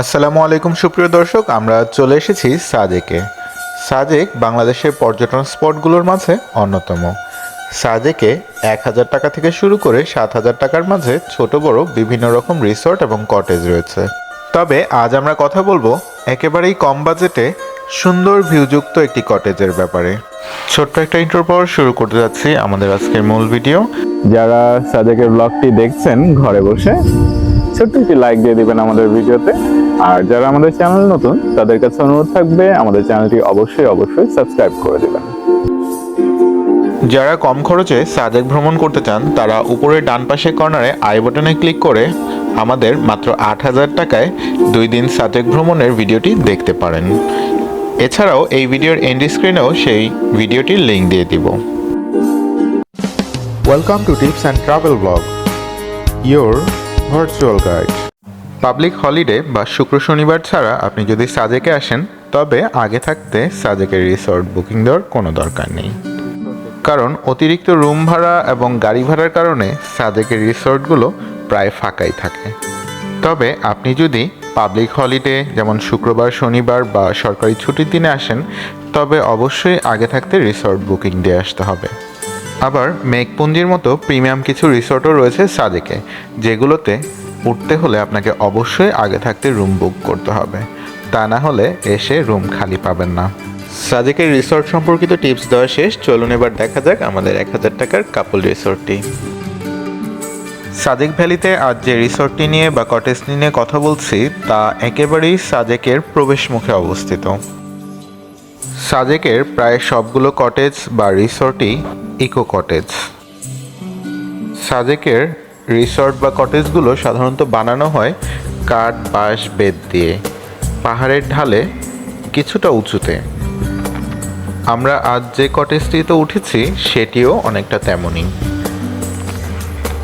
আসসালামু আলাইকুম, সুপ্রিয় দর্শক। আমরা চলে এসেছি সাজেকে। সাজেক বাংলাদেশের পর্যটন স্পটগুলোর মাঝে অন্যতম। সাজেকে এক হাজার টাকা থেকে শুরু করে সাত হাজার টাকার মাঝে ছোট, বড় বিভিন্ন রকম রিসর্ট এবং কটেজ রয়েছে। তবে আজ আমরা কথা বলব একেবারেই কম বাজেটে সুন্দর ভিউযুক্ত একটি কটেজের ব্যাপারে। ছোট্ট একটা ইন্টার পর শুরু করতে যাচ্ছি আমাদের আজকের মূল ভিডিও। যারা সাজেকের ব্লগটি দেখছেন, ঘরে বসে ছোট্ট একটি লাইক দিয়ে দিবেন আমাদের ভিডিওতে। আর যারা আমাদের চ্যানেল নতুন তাদের কাছে অনুরোধ থাকবে আমাদের চ্যানেলটি অবশ্যই অবশ্যই সাবস্ক্রাইব করে দেবেন। যারা কম খরচে সাজেক ভ্রমণ করতে চান তারা উপরের ডান পাশে কর্নারে আই বাটনে ক্লিক করে আমাদের মাত্র আট হাজার টাকায় দুই দিন সাজেক ভ্রমণের ভিডিওটি দেখতে পারেন। এছাড়াও এই ভিডিওর এন্ড স্ক্রিনেও সেই ভিডিওটির লিঙ্ক দিয়ে দিব। Welcome to tips and travel blog your virtual guide public holiday বা শুক্র শনিবার ছাড়া আপনি যদি সাজেকে আসেন, তবে আগে থাকতে সাজেকের রিসর্ট বুকিং দেওয়ার কোনো দরকার নেই। কারণ অতিরিক্ত রুম ভাড়া এবং গাড়ি ভাড়ার কারণে সাজেকের রিসর্টগুলো প্রায় ফাঁকাই থাকে। তবে আপনি যদি পাবলিক হলিডে যেমন শুক্রবার, শনিবার বা সরকারি ছুটির দিনে আসেন, তবে অবশ্যই আগে থাকতে রিসর্ট বুকিং দিয়ে আসতে হবে। আবার মেঘপুঞ্জির মতো প্রিমিয়াম কিছু রিসর্টও রয়েছে সাজেকে, যেগুলোতে উঠতে হলে আপনাকে অবশ্যই আগে থাকতে রুম বুক করতে হবে। তা না হলে এসে রুম খালি পাবেন না। সাজেকের রিসর্ট সম্পর্কিত টিপস দেওয়া শেষ। চলুন এবার দেখা যাক আমাদের এক হাজার টাকার কাপল রিসর্টটি। সাজেক ভ্যালিতে আজ যে রিসর্টটি নিয়ে বা কটেজটি নিয়ে কথা বলছি, তা একেবারেই সাজেকের প্রবেশ মুখে অবস্থিত। সাজেকের প্রায় সবগুলো কটেজ বা রিসর্টই ইকো কটেজ। সাজেকের রিসর্ট বা কটেজগুলো সাধারণত বানানো হয় কাঠ, বাঁশ, বেত দিয়ে। পাহাড়ের ঢালে কিছুটা উঁচুতে। আমরা আজ যে কটেজটিতে উঠেছি, সেটিও অনেকটা তেমনই।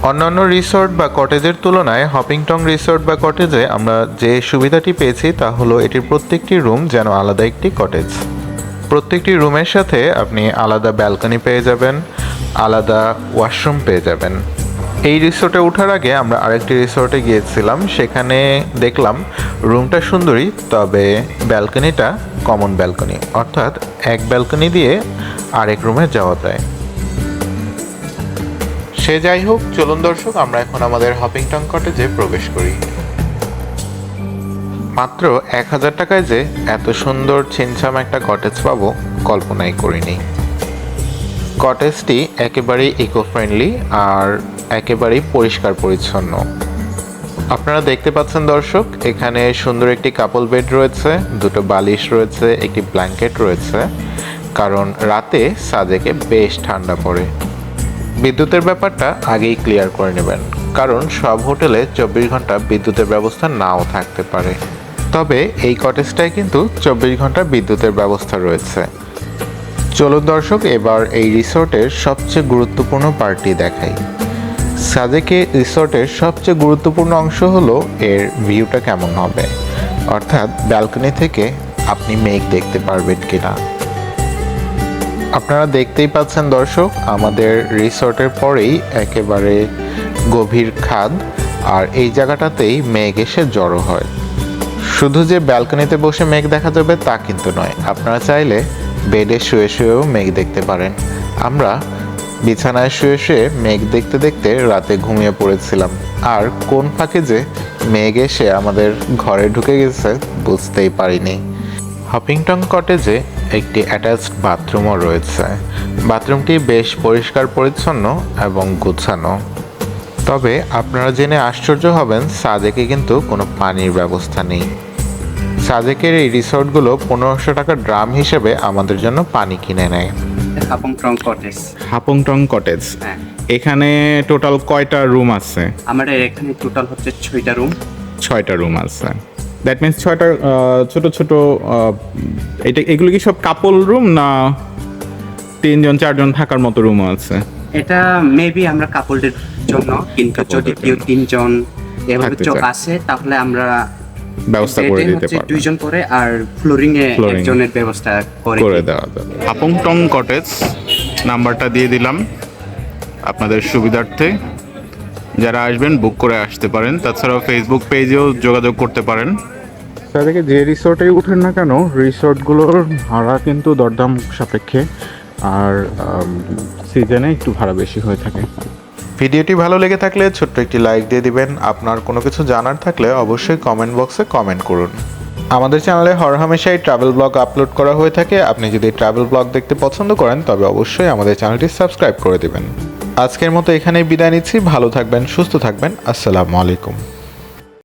অন্যান্য রিসর্ট বা কটেজের তুলনায় হপিংটং রিসর্ট বা কটেজে আমরা যে সুবিধাটি পেয়েছি, তা হলো এটির প্রত্যেকটি রুম যেন আলাদা একটি কটেজ। প্রত্যেকটি রুমের সাথে আপনি আলাদা ব্যালকনি পেয়ে যাবেন, আলাদা ওয়াশরুম পেয়ে যাবেন। এই রিসোর্টে ওঠার আগে আমরা আরেকটি রিসোর্টে গিয়েছিলাম। সেখানে দেখলাম রুমটা সুন্দরী, তবে ব্যালকনিটা কমন ব্যালকনি অর্থাৎ এক ব্যালকনি দিয়ে আরেক রুমে যাওয়া যায়। সে যাই হোক, চলুন দর্শক, আমরা এখন আমাদের হপিংটং কটেজে প্রবেশ করি। মাত্র এক হাজার টাকায় যে এত সুন্দর ছিনছাম একটা কটেজ পাবো, কল্পনাই করিনি। কটেজটি একেবারেই ইকো ফ্রেন্ডলি আর একেবারেই পরিষ্কার পরিচ্ছন্ন। আপনারা দেখতে পাচ্ছেন দর্শক, এখানে সুন্দর একটি কাপল বেড রয়েছে, দুটো বালিশ রয়েছে, একটি ব্ল্যাঙ্কেট রয়েছে, কারণ রাতে সাজেকে বেশ ঠান্ডা পড়ে। বিদ্যুতের ব্যাপারটা আগেই ক্লিয়ার করে নেবেন, কারণ সব হোটেলে চব্বিশ ঘণ্টা বিদ্যুতের ব্যবস্থা নাও থাকতে পারে। তবে এই কটেজটায় কিন্তু চব্বিশ ঘণ্টা বিদ্যুতের ব্যবস্থা রয়েছে। চলুন দর্শক, এবার এই রিসোর্টের সবচেয়ে গুরুত্বপূর্ণ পার্টি দেখাই। সাজেকে রিসোর্টের সবচেয়ে গুরুত্বপূর্ণ অংশ হলো এর ভিউটা কেমন হবে। অর্থাৎ ব্যালকনি থেকে আপনি মেঘ দেখতে পারবেন কিনা। আপনারা দেখতেই পাচ্ছেন দর্শক, আমাদের রিসর্টের পরেই একেবারে গভীর খাদ, আর এই জায়গাটাতেই মেঘ এসে জড়ো হয়। শুধু যে ব্যালকনিতে বসে মেঘ দেখা যাবে তা কিন্তু নয়। আপনারা চাইলে বেডে শুয়ে শুয়েও মেঘ দেখতে পারেন। আমরা বিছানায় শুয়ে শুয়ে মেঘ দেখতে দেখতে রাতে ঘুমিয়ে পড়েছিলাম। আর কোন ফাঁকে যে মেঘ এসে আমাদের ঘরে ঢুকে গেছে বুঝতেই পারিনি। হপিংটন কটেজে একটি অ্যাটাচড বাথরুমও রয়েছে। বাথরুমটি বেশ পরিষ্কার পরিচ্ছন্ন এবং গুছানো। তবে আপনারা জেনে আশ্চর্য হবেন, সাদেকে কিন্তু কোনো পানির ব্যবস্থা নেই। সাজেকের এই রিসর্টগুলো পনেরোশো টাকা ড্রাম হিসেবে আমাদের জন্য পানি কিনে নেয়। হাপং ট্রং কটেজ। হাপংটং কটেজ। হ্যাঁ। এখানে টোটাল কয়টা রুম আছে? আমাদের এখানে টোটাল হচ্ছে ছয়টা রুম। ছয়টা রুম আছে। দ্যাট মিনস ছয়টা ছোট ছোট এটা এগুলো কি সব কাপল রুম না তিনজন চারজন থাকার মতো রুম আছে? এটা মেবি আমরা কাপলদের জন্য কিন্তু যদি কেউ তিনজন এভাবে চোখ আসে তাহলে আমরা ব্যবস্থা করে দিতে পারব। দুইজন করে আর ফ্লোরিং এ একজনের ব্যবস্থা করে করে দেওয়া যাবে। আপংটং কটেজ নাম্বারটা দিয়ে দিলাম আপনাদের সুবিধার্থে। যারা আসবেন বুক করে আসতে পারেন। তাছাড়াও ফেসবুক পেজেও যোগাযোগ করতে পারেন। সাদেকে যে রিসোর্টে উঠেন না কেন রিসোর্টগুলোর ভাড়া কিন্তু দরদাম সাপেক্ষে। আর সিজনে একটু ভাড়া বেশি হয়ে থাকে। ভিডিওটি ভালো লেগে থাকলে ছোট্ট একটি লাইক দিয়ে দিবেন। আপনার কোনো কিছু জানার থাকলে অবশ্যই কমেন্ট বক্সে কমেন্ট করুন। আমাদের চ্যানেলে হরহামেশাই ট্রাভেল ব্লগ আপলোড করা হয়ে থাকে। আপনি যদি ট্রাভেল ব্লগ দেখতে পছন্দ করেন, তবে অবশ্যই আমাদের চ্যানেলটি সাবস্ক্রাইব করে দেবেন। আজকের মতো এখানেই বিদায় নিচ্ছি। ভালো থাকবেন, সুস্থ থাকবেন। আসসালামু আলাইকুম।